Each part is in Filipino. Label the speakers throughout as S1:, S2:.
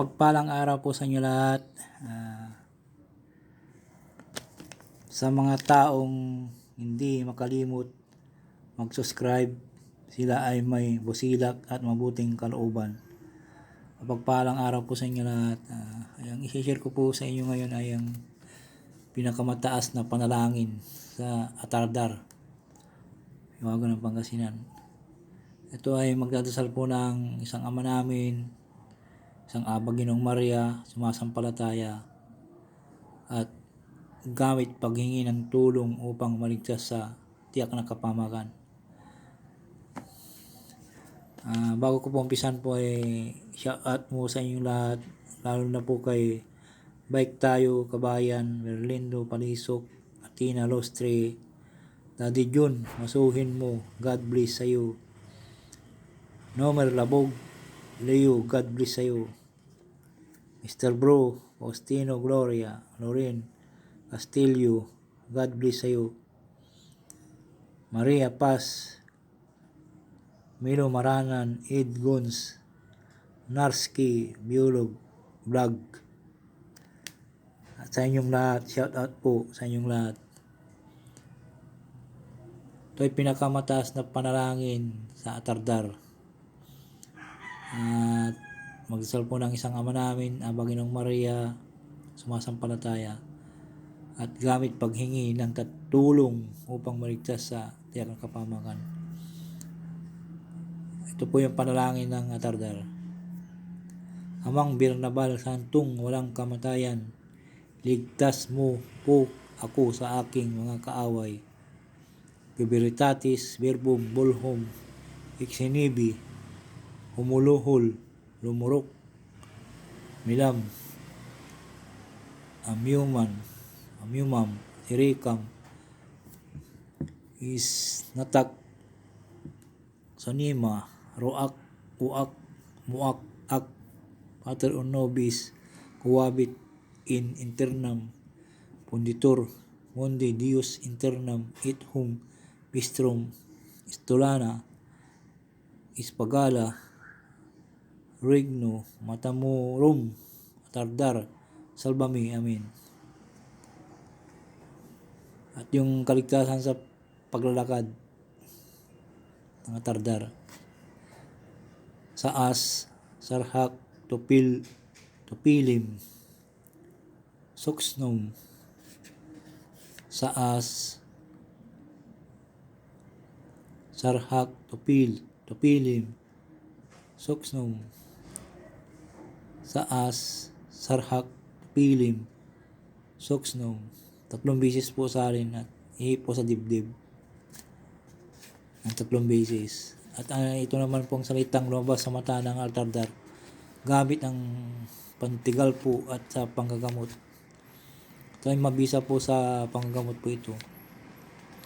S1: Mapagpalang araw po sa inyo lahat. Ah, sa mga taong hindi makalimot mag-subscribe, sila ay may busilak at mabuting kalooban. Mapagpalang araw po sa inyo lahat. Ah, ang isi-share ko po sa inyo ngayon ay ang pinakamataas na panalangin sa Atardar, Iwago ng Pangasinan. Ito ay magdadasal po ng isang ama namin, isang Abaginong Maria, sumasampalataya, at gamit paghingi ng tulong upang maligtas sa tiyak na kapamakan. Ah, bago ko po umpisan po ay shout out mo sa inyong lahat, lalo na po kay Bike Tayo, Kabayan, Merlindo, Palisok, Atina, Lostre, Daddy Jun, masuhin mo, God bless sa iyo. Nomer Labog, Leo, God bless sa iyo. Mr. Bro, Faustino Gloria, Loren, Castillo, God bless sa iyo. Maria Paz, Milo Maranan, Ed Gons, Narski, Biolog, Vlog. At sa inyong lahat, shout out po sa inyong lahat. Ito ay pinakamataas na panalangin sa Atardar. At magdasal po ng isang ama namin, Abaginong Maria, sumasampalataya, at gamit paghingi ng katulong upang maligtas sa tiyak ng kapamakan. Ito po yung panalangin ng Atardar. Amang Birnabal Santong walang kamatayan, ligtas mo po ako sa aking mga kaaway. Biberitatis, verbum, bulhom, iksinibi, humuluhol, lumurok, milam, amyuman, amyumam, irikam, is natak, sanima, roak, uak, muak, ak, pater nobis, kuwabit, in internam, punditor, mundi dius internam, it hum, bistrum, istulana, ispagala, regno, matamurum, tardar, salbami, amin. At yung kaligtasan sa paglalakad ng tardar. Saas, sarhak, tupil, tupilim, suksnum, saas, sarhak, tupil, tupilim, suksnum, saas, sarhak, tupilim, suksnum. Tatlong beses po sa akin at ihip po sa dibdib. Ang tatlong beses. At ah, ito naman pong salitang lumabas sa mata ng altardar gamit ang pantigal po at sa panggagamot. Ito ay mabisa po sa panggagamot po ito.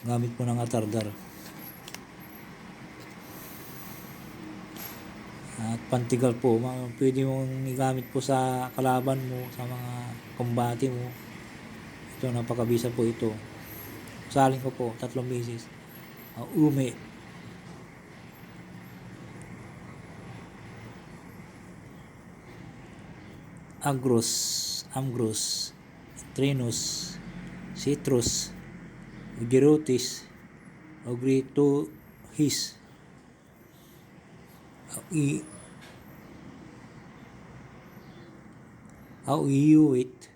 S1: Gamit po ng atardar. At pantigal po, pwede mong igamit po sa kalaban mo, sa mga kumbati mo. Ito, napakabisa po ito. Salin ko po, tatlong beses. Uh, ume. Agros, Amgros, Trinus, Citrus, Ugerotis, Ogrito, His, i au iuit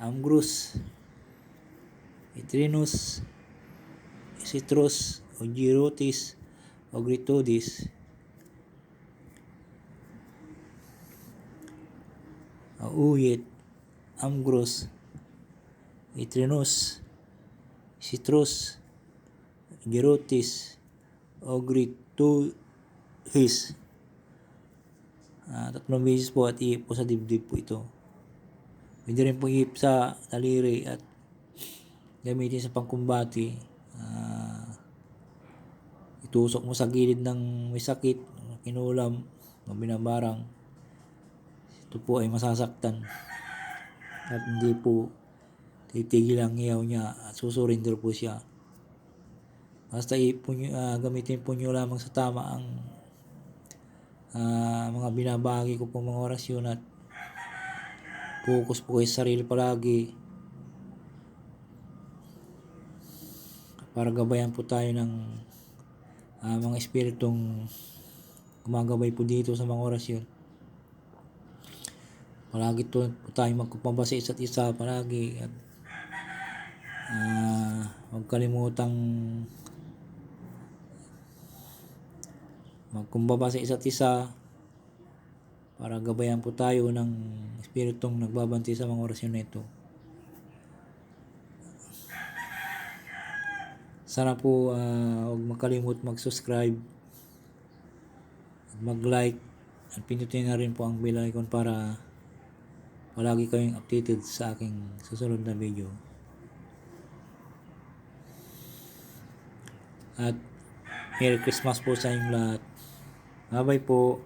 S1: amgrus itrinus citrus ogirotis ogritodis auit amgrus itrinus citrus ogirotis ogritodis his. Ah, tatlong beses po at ihip po sa dibdib po ito. Pwede rin po ihip sa daliri at gamitin sa pangkumbati. Ah, itusok mo sa gilid ng may sakit, kinulam, o binabarang. Ito po ay masasaktan. At hindi po titigil ang iyaw niya at susurinder po siya. Basta ipo nyo, ah, gamitin po nyo lamang sa tama ang ah, mga binabagi ko po mga orasyon at focus po kayo sa sarili palagi para gabayan po tayo ng ah, mga espiritong gumagabay po dito sa mga orasyon. Palagi to, po tayo magkupamba sa isa't isa palagi at ah, huwag kalimutang magkumbaba sa isa't isa para gabayan po tayo ng espiritong nagbabanti sa mga orasyon na ito. Sana po ah, huwag makalimut mag-subscribe mag-like at pindutin na rin po ang bell icon para palagi kayong updated sa aking susunod na video. At Merry Christmas po sa inyong lahat. Bye-bye po.